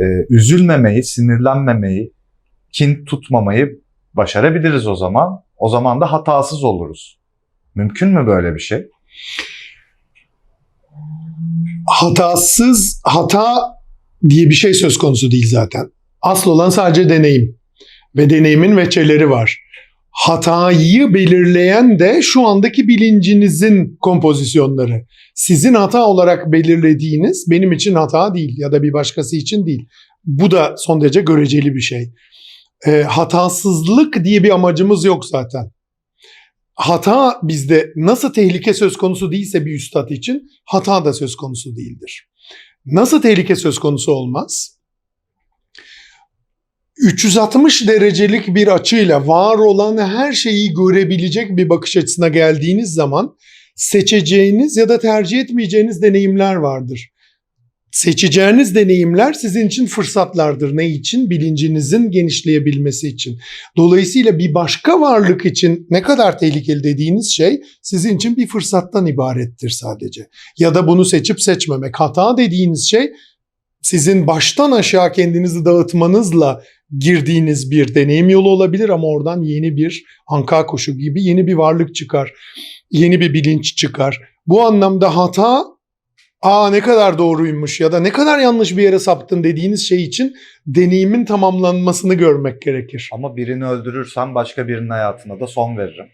e, üzülmemeyi, sinirlenmemeyi, kin tutmamayı başarabiliriz o zaman. O zaman da hatasız oluruz. Mümkün mü böyle bir şey? Hatasız, hata diye bir şey söz konusu değil zaten. Asıl olan sadece deneyim. Ve deneyimin veçeleri var. Hatayı belirleyen de şu andaki bilincinizin kompozisyonları. Sizin hata olarak belirlediğiniz benim için hata değil ya da bir başkası için değil. Bu da son derece göreceli bir şey. E, hatasızlık diye bir amacımız yok zaten. Hata bizde nasıl tehlike söz konusu değilse bir üstad için hata da söz konusu değildir. Nasıl tehlike söz konusu olmaz? 360 derecelik bir açıyla var olan her şeyi görebilecek bir bakış açısına geldiğiniz zaman seçeceğiniz ya da tercih etmeyeceğiniz deneyimler vardır. Seçeceğiniz deneyimler sizin için fırsatlardır. Ne için? Bilincinizin genişleyebilmesi için. Dolayısıyla bir başka varlık için ne kadar tehlikeli dediğiniz şey sizin için bir fırsattan ibarettir sadece. Ya da bunu seçip seçmemek. Hata dediğiniz şey sizin baştan aşağı kendinizi dağıtmanızla girdiğiniz bir deneyim yolu olabilir ama oradan yeni bir anka kuşu gibi yeni bir varlık çıkar. Yeni bir bilinç çıkar. Bu anlamda hata aa ne kadar doğruymuş ya da ne kadar yanlış bir yere saptın dediğiniz şey için deneyimin tamamlanmasını görmek gerekir. Ama birini öldürürsem başka birinin hayatına da son veririm.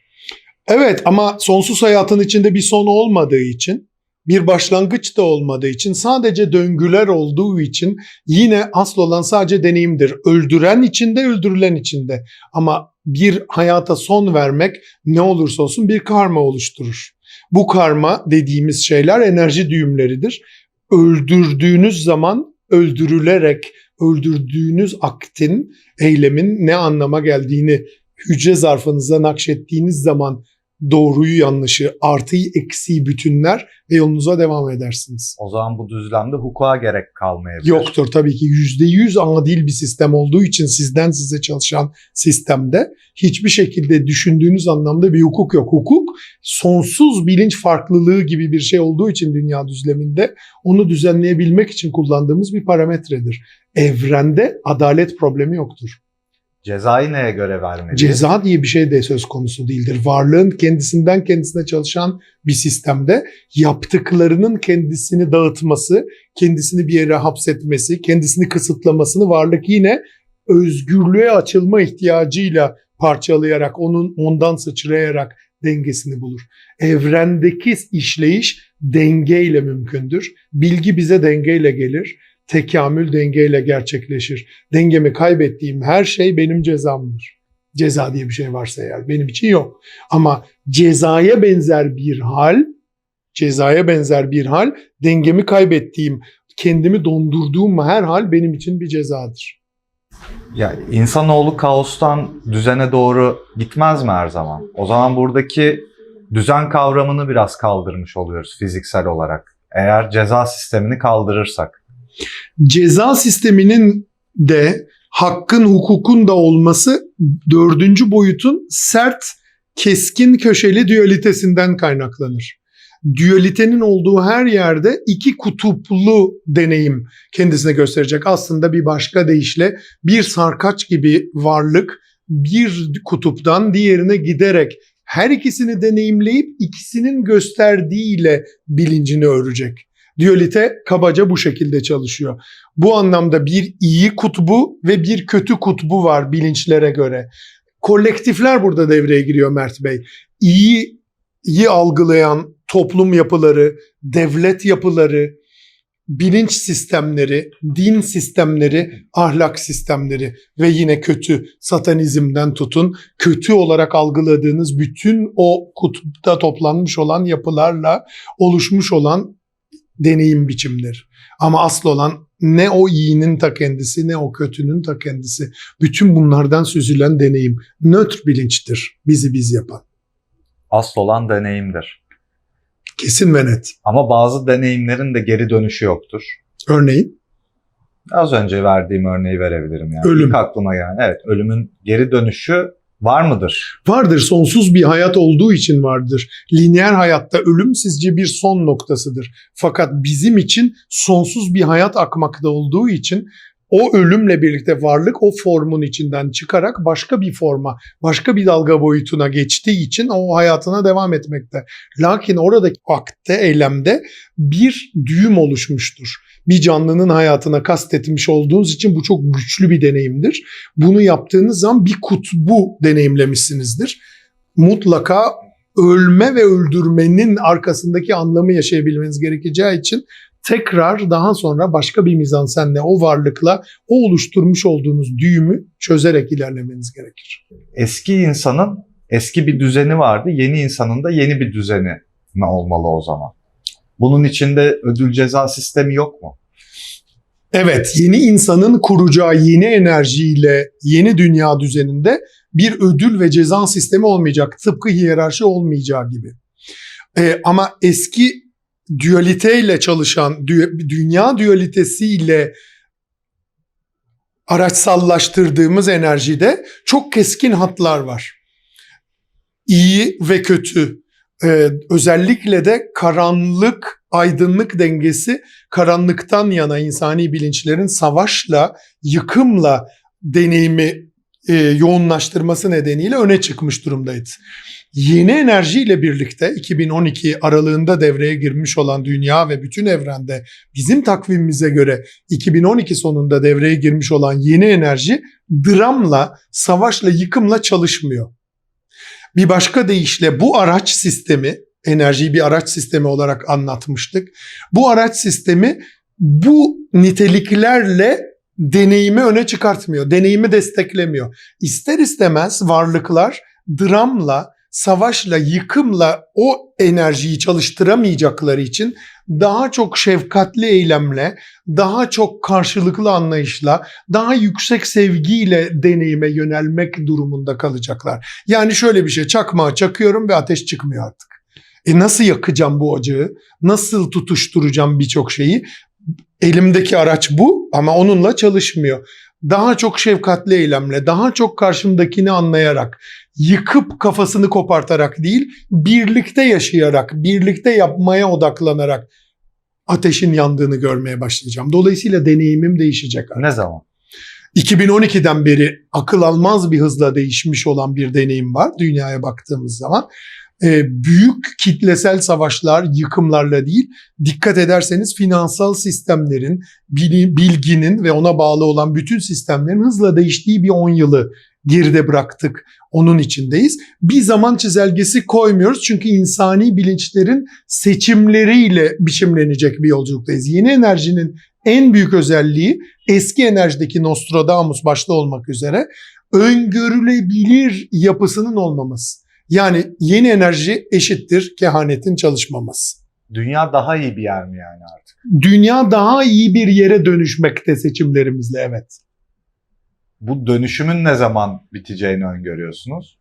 Evet ama sonsuz hayatın içinde bir son olmadığı için, bir başlangıç da olmadığı için, sadece döngüler olduğu için yine asıl olan sadece deneyimdir. Öldüren içinde, öldürülen içinde. Ama bir hayata son vermek ne olursa olsun bir karma oluşturur. Bu karma dediğimiz şeyler enerji düğümleridir. Öldürdüğünüz zaman öldürülerek öldürdüğünüz aktin, eylemin ne anlama geldiğini hücre zarfınıza nakşettiğiniz zaman doğruyu yanlışı, artıyı eksiği bütünler ve yolunuza devam edersiniz. O zaman bu düzlemde hukuka gerek kalmayabilir. Yoktur tabii ki yüzde yüz adil bir sistem olduğu için sizden size çalışan sistemde hiçbir şekilde düşündüğünüz anlamda bir hukuk yok. Hukuk sonsuz bilinç farklılığı gibi bir şey olduğu için dünya düzleminde onu düzenleyebilmek için kullandığımız bir parametredir. Evrende adalet problemi yoktur. Cezayı neye göre vermeliyiz? Ceza diye bir şey de söz konusu değildir. Varlığın kendisinden kendisine çalışan bir sistemde yaptıklarının kendisini dağıtması, kendisini bir yere hapsetmesi, kendisini kısıtlamasını varlık yine özgürlüğe açılma ihtiyacıyla parçalayarak, onun ondan sıçrayarak dengesini bulur. Evrendeki işleyiş dengeyle mümkündür. Bilgi bize dengeyle gelir. Tekamül dengeyle gerçekleşir. Dengemi kaybettiğim her şey benim cezamdır. Ceza diye bir şey varsa eğer benim için yok. Ama cezaya benzer bir hal, cezaya benzer bir hal, dengemi kaybettiğim, kendimi dondurduğum her hal benim için bir cezadır. Ya insanoğlu kaostan düzene doğru gitmez mi her zaman? O zaman buradaki düzen kavramını biraz kaldırmış oluyoruz fiziksel olarak. Eğer ceza sistemini kaldırırsak. Ceza sisteminin de hakkın, hukukun da olması dördüncü boyutun sert, keskin köşeli dualitesinden kaynaklanır. Dualitenin olduğu her yerde iki kutuplu deneyim kendisine gösterecek. Aslında bir başka deyişle bir sarkaç gibi varlık bir kutuptan diğerine giderek her ikisini deneyimleyip ikisinin gösterdiğiyle bilincini örecek. Dualite kabaca bu şekilde çalışıyor. Bu anlamda bir iyi kutbu ve bir kötü kutbu var bilinçlere göre. Kolektifler burada devreye giriyor Mert Bey. İyi iyi algılayan toplum yapıları, devlet yapıları, bilinç sistemleri, din sistemleri, ahlak sistemleri ve yine kötü satanizmden tutun kötü olarak algıladığınız bütün o kutupta toplanmış olan yapılarla oluşmuş olan deneyim biçimleri. Ama asıl olan ne o iyinin ta kendisi ne o kötünün ta kendisi. Bütün bunlardan süzülen deneyim nötr bilinçtir bizi biz yapan. Asıl olan deneyimdir. Kesin ve net. Ama bazı deneyimlerin de geri dönüşü yoktur. Örneğin Az önce verdiğim örneği verebilirim yani. Ölüm. İlk aklıma gelen. Evet, ölümün geri dönüşü var mıdır? vardır sonsuz bir hayat olduğu için vardır. Lineer hayatta ölüm sizce bir son noktasıdır. Fakat bizim için sonsuz bir hayat akmakta olduğu için o ölümle birlikte varlık o formun içinden çıkarak başka bir forma, başka bir dalga boyutuna geçtiği için o hayatına devam etmekte. Lakin oradaki akte, eylemde bir düğüm oluşmuştur. Bir canlının hayatına kastetmiş olduğunuz için bu çok güçlü bir deneyimdir. Bunu yaptığınız zaman bir kutbu deneyimlemişsinizdir. Mutlaka ölme ve öldürmenin arkasındaki anlamı yaşayabilmeniz gerekeceği için tekrar daha sonra başka bir mizansenle o varlıkla o oluşturmuş olduğunuz düğümü çözerek ilerlemeniz gerekir. Eski insanın eski bir düzeni vardı. Yeni insanın da yeni bir düzeni mi olmalı o zaman? Bunun içinde ödül ceza sistemi yok mu? Evet, yeni insanın kuracağı yeni enerjiyle yeni dünya düzeninde bir ödül ve ceza sistemi olmayacak. Tıpkı hiyerarşi olmayacağı gibi. Ee, ama eski dualiteyle çalışan, dü- dünya dualitesiyle araçsallaştırdığımız enerjide çok keskin hatlar var. İyi ve kötü. Ee, özellikle de karanlık, aydınlık dengesi karanlıktan yana insani bilinçlerin savaşla, yıkımla deneyimi e, yoğunlaştırması nedeniyle öne çıkmış durumdaydı. Yeni enerjiyle birlikte 2012 aralığında devreye girmiş olan dünya ve bütün evrende bizim takvimimize göre 2012 sonunda devreye girmiş olan yeni enerji dramla, savaşla, yıkımla çalışmıyor. Bir başka deyişle bu araç sistemi, enerjiyi bir araç sistemi olarak anlatmıştık. Bu araç sistemi bu niteliklerle deneyimi öne çıkartmıyor, deneyimi desteklemiyor. İster istemez varlıklar dramla, savaşla, yıkımla o enerjiyi çalıştıramayacakları için daha çok şefkatli eylemle, daha çok karşılıklı anlayışla, daha yüksek sevgiyle deneyime yönelmek durumunda kalacaklar. Yani şöyle bir şey, çakmağı çakıyorum ve ateş çıkmıyor artık. E nasıl yakacağım bu ocağı? Nasıl tutuşturacağım birçok şeyi? Elimdeki araç bu ama onunla çalışmıyor. Daha çok şefkatli eylemle, daha çok karşımdakini anlayarak, yıkıp kafasını kopartarak değil, birlikte yaşayarak, birlikte yapmaya odaklanarak ateşin yandığını görmeye başlayacağım. Dolayısıyla deneyimim değişecek. artık. Ne zaman? 2012'den beri akıl almaz bir hızla değişmiş olan bir deneyim var dünyaya baktığımız zaman. Ee, büyük kitlesel savaşlar, yıkımlarla değil, dikkat ederseniz finansal sistemlerin, bilginin ve ona bağlı olan bütün sistemlerin hızla değiştiği bir 10 yılı geride bıraktık. Onun içindeyiz. Bir zaman çizelgesi koymuyoruz çünkü insani bilinçlerin seçimleriyle biçimlenecek bir yolculuktayız. Yeni enerjinin en büyük özelliği eski enerjideki Nostradamus başta olmak üzere öngörülebilir yapısının olmaması. Yani yeni enerji eşittir kehanetin çalışmaması. Dünya daha iyi bir yer mi yani artık? Dünya daha iyi bir yere dönüşmekte seçimlerimizle evet. Bu dönüşümün ne zaman biteceğini öngörüyorsunuz?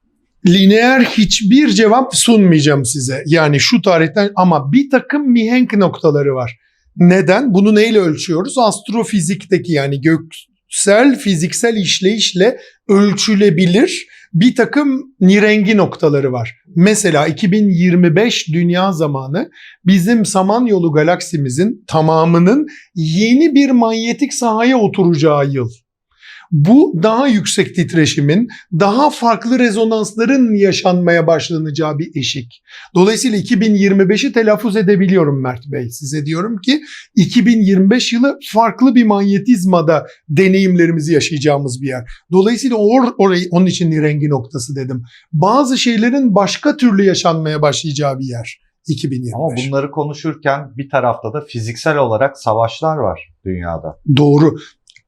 Lineer hiçbir cevap sunmayacağım size. Yani şu tarihten ama bir takım mihenk noktaları var. Neden? Bunu neyle ölçüyoruz? Astrofizikteki yani göksel fiziksel işleyişle ölçülebilir bir takım nirengi noktaları var. Mesela 2025 dünya zamanı bizim Samanyolu galaksimizin tamamının yeni bir manyetik sahaya oturacağı yıl. Bu daha yüksek titreşimin, daha farklı rezonansların yaşanmaya başlanacağı bir eşik. Dolayısıyla 2025'i telaffuz edebiliyorum Mert Bey. Size diyorum ki 2025 yılı farklı bir manyetizmada deneyimlerimizi yaşayacağımız bir yer. Dolayısıyla or, orayı onun için rengi noktası dedim. Bazı şeylerin başka türlü yaşanmaya başlayacağı bir yer 2025. Ama bunları konuşurken bir tarafta da fiziksel olarak savaşlar var dünyada. Doğru.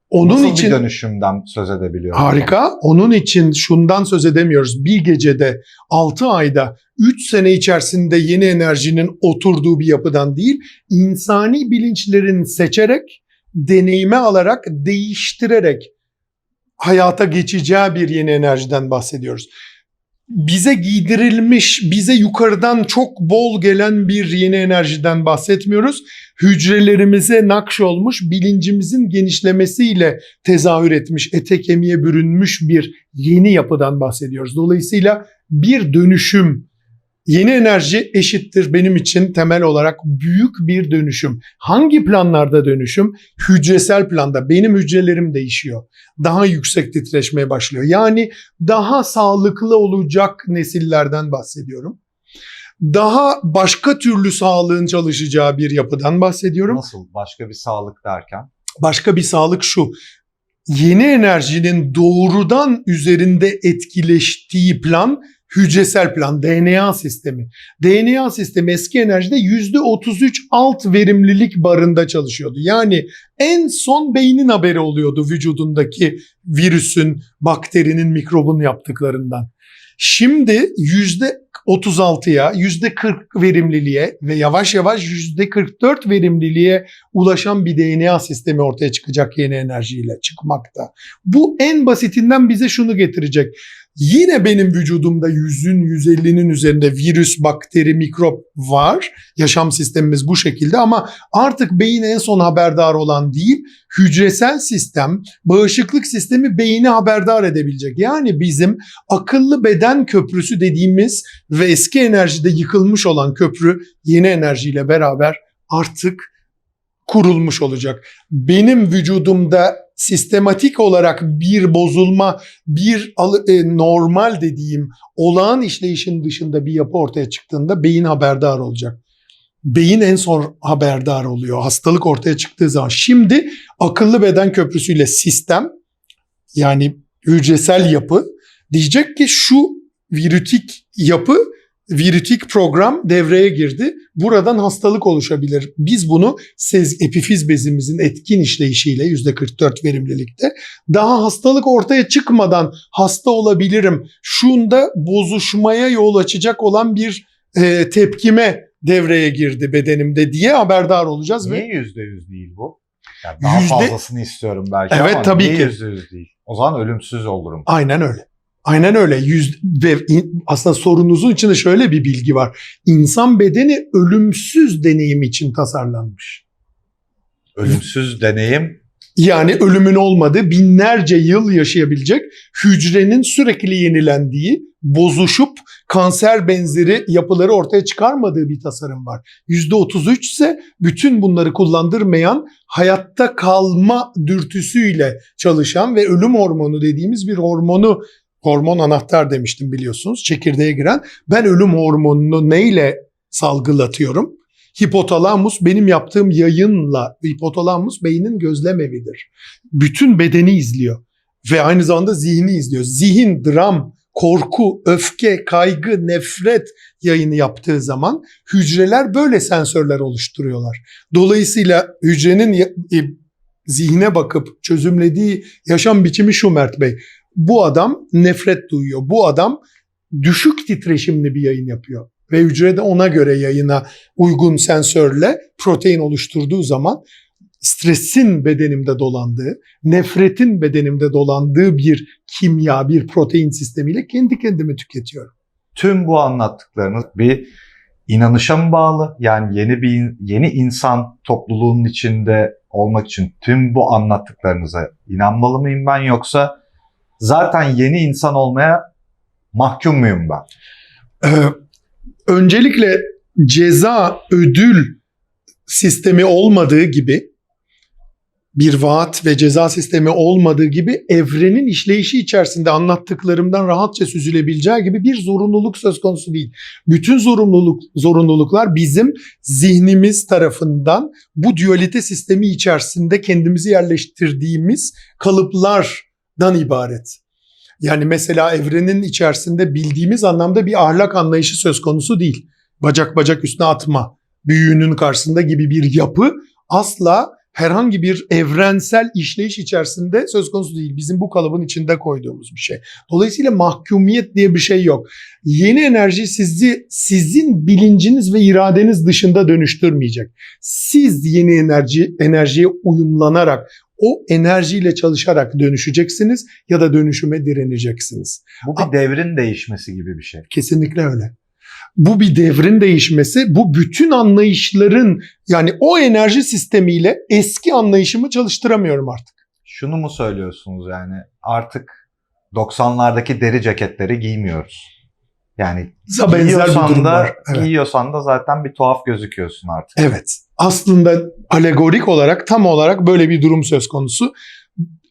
Onun Nasıl için bir dönüşümden söz edebiliyoruz? Harika. Onun için şundan söz edemiyoruz. Bir gecede 6 ayda 3 sene içerisinde yeni enerjinin oturduğu bir yapıdan değil, insani bilinçlerin seçerek, deneyime alarak, değiştirerek hayata geçeceği bir yeni enerjiden bahsediyoruz. Bize giydirilmiş, bize yukarıdan çok bol gelen bir yeni enerjiden bahsetmiyoruz. Hücrelerimize nakşolmuş, bilincimizin genişlemesiyle tezahür etmiş, ete kemiğe bürünmüş bir yeni yapıdan bahsediyoruz. Dolayısıyla bir dönüşüm Yeni enerji eşittir benim için temel olarak büyük bir dönüşüm. Hangi planlarda dönüşüm? Hücresel planda. Benim hücrelerim değişiyor. Daha yüksek titreşmeye başlıyor. Yani daha sağlıklı olacak nesillerden bahsediyorum. Daha başka türlü sağlığın çalışacağı bir yapıdan bahsediyorum. Nasıl? Başka bir sağlık derken? Başka bir sağlık şu. Yeni enerjinin doğrudan üzerinde etkileştiği plan hücresel plan, DNA sistemi. DNA sistemi eski enerjide %33 alt verimlilik barında çalışıyordu. Yani en son beynin haberi oluyordu vücudundaki virüsün, bakterinin, mikrobun yaptıklarından. Şimdi %36'ya, %40 verimliliğe ve yavaş yavaş %44 verimliliğe ulaşan bir DNA sistemi ortaya çıkacak yeni enerjiyle çıkmakta. Bu en basitinden bize şunu getirecek. Yine benim vücudumda yüzün, 150'nin üzerinde virüs, bakteri, mikrop var. Yaşam sistemimiz bu şekilde ama artık beyin en son haberdar olan değil, hücresel sistem, bağışıklık sistemi beyni haberdar edebilecek. Yani bizim akıllı beden köprüsü dediğimiz ve eski enerjide yıkılmış olan köprü yeni enerjiyle beraber artık kurulmuş olacak. Benim vücudumda sistematik olarak bir bozulma, bir e, normal dediğim olağan işleyişin dışında bir yapı ortaya çıktığında beyin haberdar olacak. Beyin en son haberdar oluyor hastalık ortaya çıktığı zaman. Şimdi akıllı beden köprüsüyle sistem yani hücresel yapı diyecek ki şu virütik yapı virütik program devreye girdi. Buradan hastalık oluşabilir. Biz bunu sez, epifiz bezimizin etkin işleyişiyle %44 verimlilikte daha hastalık ortaya çıkmadan hasta olabilirim. Şunda bozuşmaya yol açacak olan bir e, tepkime devreye girdi bedenimde diye haberdar olacağız Niye yüzde yüz değil bu? Yani daha Yüzde- fazlasını istiyorum belki Evet, ama tabii niye ki. yüzde yüz değil? O zaman ölümsüz olurum. Aynen öyle. Aynen öyle. Yüz, ve aslında sorunuzun içinde şöyle bir bilgi var. İnsan bedeni ölümsüz deneyim için tasarlanmış. Ölümsüz deneyim Yani ölümün olmadığı binlerce yıl yaşayabilecek hücrenin sürekli yenilendiği, bozuşup kanser benzeri yapıları ortaya çıkarmadığı bir tasarım var. %33 ise bütün bunları kullandırmayan hayatta kalma dürtüsüyle çalışan ve ölüm hormonu dediğimiz bir hormonu hormon anahtar demiştim biliyorsunuz çekirdeğe giren. Ben ölüm hormonunu neyle salgılatıyorum? Hipotalamus benim yaptığım yayınla hipotalamus beynin gözlem evidir. Bütün bedeni izliyor ve aynı zamanda zihni izliyor. Zihin, dram, korku, öfke, kaygı, nefret yayını yaptığı zaman hücreler böyle sensörler oluşturuyorlar. Dolayısıyla hücrenin e, zihne bakıp çözümlediği yaşam biçimi şu Mert Bey. Bu adam nefret duyuyor. Bu adam düşük titreşimli bir yayın yapıyor. Ve hücre de ona göre yayına uygun sensörle protein oluşturduğu zaman stresin bedenimde dolandığı, nefretin bedenimde dolandığı bir kimya, bir protein sistemiyle kendi kendimi tüketiyorum. tüm bu anlattıklarınız bir inanışa mı bağlı? Yani yeni bir yeni insan topluluğunun içinde olmak için tüm bu anlattıklarınıza inanmalı mıyım ben yoksa zaten yeni insan olmaya mahkum muyum ben? Ee, öncelikle ceza ödül sistemi olmadığı gibi bir vaat ve ceza sistemi olmadığı gibi evrenin işleyişi içerisinde anlattıklarımdan rahatça süzülebileceği gibi bir zorunluluk söz konusu değil. Bütün zorunluluk zorunluluklar bizim zihnimiz tarafından bu dualite sistemi içerisinde kendimizi yerleştirdiğimiz kalıplardan ibaret. Yani mesela evrenin içerisinde bildiğimiz anlamda bir ahlak anlayışı söz konusu değil. Bacak bacak üstüne atma, büyüğünün karşısında gibi bir yapı asla herhangi bir evrensel işleyiş içerisinde söz konusu değil. Bizim bu kalıbın içinde koyduğumuz bir şey. Dolayısıyla mahkumiyet diye bir şey yok. Yeni enerji sizi sizin bilinciniz ve iradeniz dışında dönüştürmeyecek. Siz yeni enerji enerjiye uyumlanarak o enerjiyle çalışarak dönüşeceksiniz ya da dönüşüme direneceksiniz. Bu bir devrin değişmesi gibi bir şey. Kesinlikle öyle. Bu bir devrin değişmesi, bu bütün anlayışların yani o enerji sistemiyle eski anlayışımı çalıştıramıyorum artık. Şunu mu söylüyorsunuz yani artık 90'lardaki deri ceketleri giymiyoruz. Yani bir giyiyorsan da. Evet. giyiyorsan da zaten bir tuhaf gözüküyorsun artık. Evet. Aslında alegorik olarak tam olarak böyle bir durum söz konusu.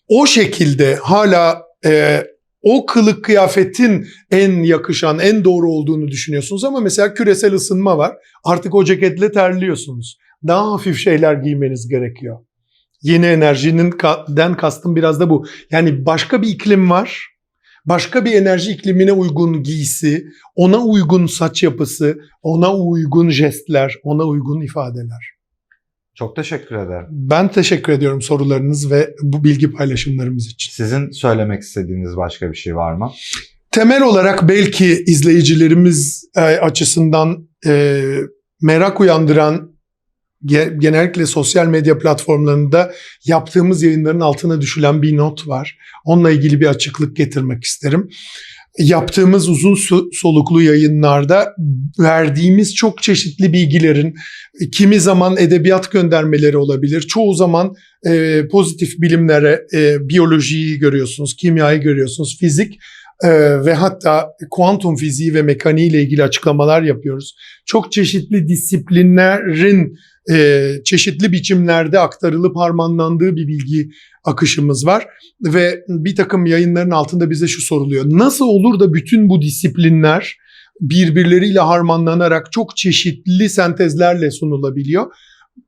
O şekilde hala e, o kılık kıyafetin en yakışan, en doğru olduğunu düşünüyorsunuz ama mesela küresel ısınma var. Artık o ceketle terliyorsunuz. Daha hafif şeyler giymeniz gerekiyor. Yeni enerjinin den kastım biraz da bu. Yani başka bir iklim var. Başka bir enerji iklimine uygun giysi, ona uygun saç yapısı, ona uygun jestler, ona uygun ifadeler. Çok teşekkür ederim. Ben teşekkür ediyorum sorularınız ve bu bilgi paylaşımlarımız için. Sizin söylemek istediğiniz başka bir şey var mı? Temel olarak belki izleyicilerimiz e, açısından e, merak uyandıran genellikle sosyal medya platformlarında yaptığımız yayınların altına düşülen bir not var. Onunla ilgili bir açıklık getirmek isterim. Yaptığımız uzun soluklu yayınlarda verdiğimiz çok çeşitli bilgilerin kimi zaman edebiyat göndermeleri olabilir. Çoğu zaman e, pozitif bilimlere, e, biyolojiyi görüyorsunuz, kimyayı görüyorsunuz, fizik e, ve hatta kuantum fiziği ve mekaniği ile ilgili açıklamalar yapıyoruz. Çok çeşitli disiplinlerin e, çeşitli biçimlerde aktarılıp harmanlandığı bir bilgi akışımız var ve bir takım yayınların altında bize şu soruluyor. Nasıl olur da bütün bu disiplinler birbirleriyle harmanlanarak çok çeşitli sentezlerle sunulabiliyor?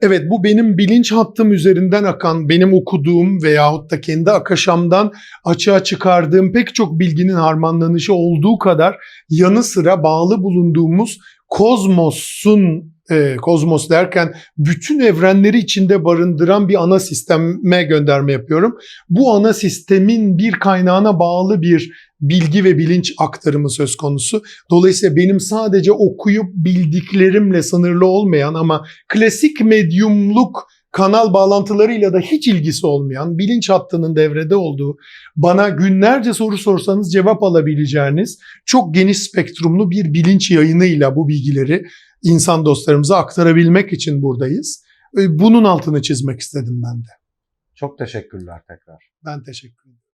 Evet bu benim bilinç hattım üzerinden akan, benim okuduğum veyahut da kendi akaşamdan açığa çıkardığım pek çok bilginin harmanlanışı olduğu kadar yanı sıra bağlı bulunduğumuz kozmosun, e, kozmos derken bütün evrenleri içinde barındıran bir ana sisteme gönderme yapıyorum. Bu ana sistemin bir kaynağına bağlı bir bilgi ve bilinç aktarımı söz konusu. Dolayısıyla benim sadece okuyup bildiklerimle sınırlı olmayan ama klasik medyumluk kanal bağlantılarıyla da hiç ilgisi olmayan, bilinç hattının devrede olduğu, bana günlerce soru sorsanız cevap alabileceğiniz çok geniş spektrumlu bir bilinç yayınıyla bu bilgileri insan dostlarımıza aktarabilmek için buradayız. Bunun altını çizmek istedim ben de. Çok teşekkürler tekrar. Ben teşekkür ederim.